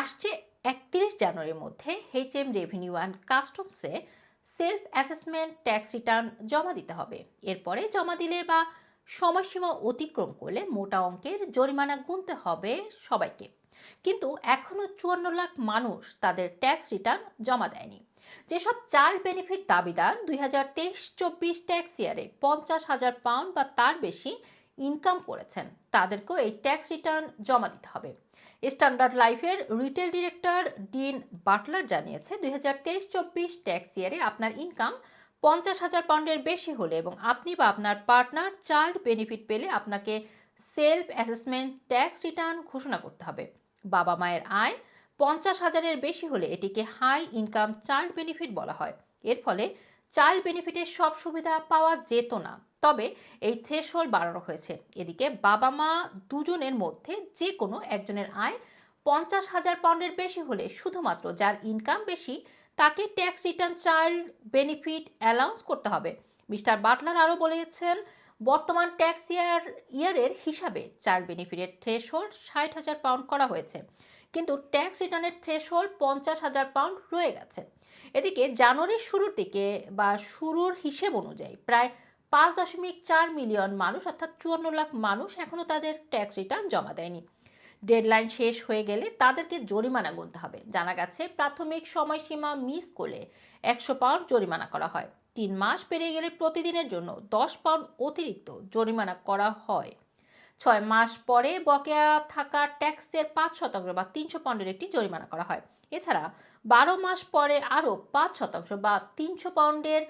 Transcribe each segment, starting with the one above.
আসছে একত্রিশ জানুয়ারির মধ্যে এইচএম রেভিনিউ অ্যান্ড কাস্টমসে সেলফ অ্যাসেসমেন্ট ট্যাক্স রিটার্ন জমা দিতে হবে। এরপরে জমা দিলে বা সময়সীমা অতিক্রম করলে মোটা অঙ্কের জরিমানা গুনতে হবে সবাইকে। কিন্তু এখনও চুয়ান্ন লাখ মানুষ তাদের ট্যাক্স রিটার্ন জমা দেয়নি। যেসব চাল বেনিফিট দাবিদার দুই হাজার তেইশ চব্বিশ ট্যাক্স ইয়ারে পঞ্চাশ হাজার পাউন্ড বা তার বেশি ইনকাম করেছেন, তাদেরকেও এই ট্যাক্স রিটার্ন জমা দিতে হবে। স্ট্যান্ডার্ড লাইফের রিটেল ডিরেক্টর ডিন বাটলার জানিয়েছে, দুই হাজার তেইশ চব্বিশ ট্যাক্স ইয়ারে আপনার ইনকাম পঞ্চাশ হাজার পাউন্ডের বেশি হলে এবং আপনি বা আপনার পার্টনার চাইল্ড বেনিফিট পেলে আপনাকে সেলফ অ্যাসেসমেন্ট ট্যাক্স রিটার্ন ঘোষণা করতে হবে। বাবা মায়ের আয় পঞ্চাশ হাজারের বেশি হলে এটিকে হাই ইনকাম চাইল্ড বেনিফিট বলা হয়। এর ফলে চাইল্ড বেনিফিটের সব সুবিধা পাওয়া যেত না। তবে এই থ্রেশহোল্ড বাড়ানো হয়েছে। এদিকে বাবা মা দুজনের মধ্যে যে কোনো একজনের আয় পঞ্চাশ হাজার পাউন্ডের বেশি হলে শুধুমাত্র যার ইনকাম বেশি, তাকে tax return child benefit allowance করতে হবে। মিস্টার বাটলার আরও বলেছেন, বর্তমান ট্যাক্স ইয়ার ইয়ারের হিসাবে চাইল্ড বেনিফিটের থ্রেশহোল্ড ষাট হাজার পাউন্ড করা হয়েছে। কিন্তু ট্যাক্স রিটার্নের থ্রেশহোল্ড পঞ্চাশ হাজার পাউন্ড রয়ে গেছে। এদিকে জানুয়ারির শুরুর দিকে বা শুরুর হিসেব অনুযায়ী প্রায় পাঁচ দশমিক চার মিলিয়ন মানুষ, অর্থাৎ চুয়ান্ন লাখ মানুষ এখনও তাদের ট্যাক্স রিটার্ন জমা দেয়নি। ডেডলাইন শেষ হয়ে গেলে তাদেরকে জরিমানা গুনতে হবে। জানা গেছে, প্রাথমিক সময়সীমা মিস করলে একশো পাউন্ড জরিমানা করা হয়। তিন মাস পেরিয়ে গেলে প্রতিদিনের জন্য দশ পাউন্ড অতিরিক্ত জরিমানা করা হয়। ছয় মাস পরে বকেয়া থাকা ট্যাক্সের পাঁচ শতাংশ বা তিনশো পাউন্ডের একটি জরিমানা করা হয়। এছাড়া বারো মাস পরে আরও পাঁচ শতাংশ বা তিনশো পাউন্ডের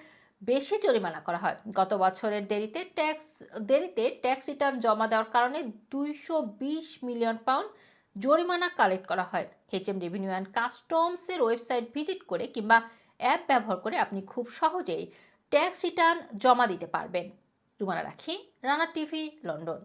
বেশি জরিমানা করা হয়। গত বছরের দেরিতে ট্যাক্স দেরিতে ট্যাক্স রিটার্ন জমা দেওয়ার কারণে দুইশো বিশ মিলিয়ন পাউন্ড জরিমানা কালেক্ট করা হয়। এইচএম রেভিনিউ অ্যান্ড কাস্টমসের ওয়েবসাইট ভিজিট করে কিংবা অ্যাপ ব্যবহার করে আপনি খুব সহজেই ট্যাক্স রিটার্ন জমা দিতে পারবেন। রুমানা রাখি, রানা টিভি, লন্ডন।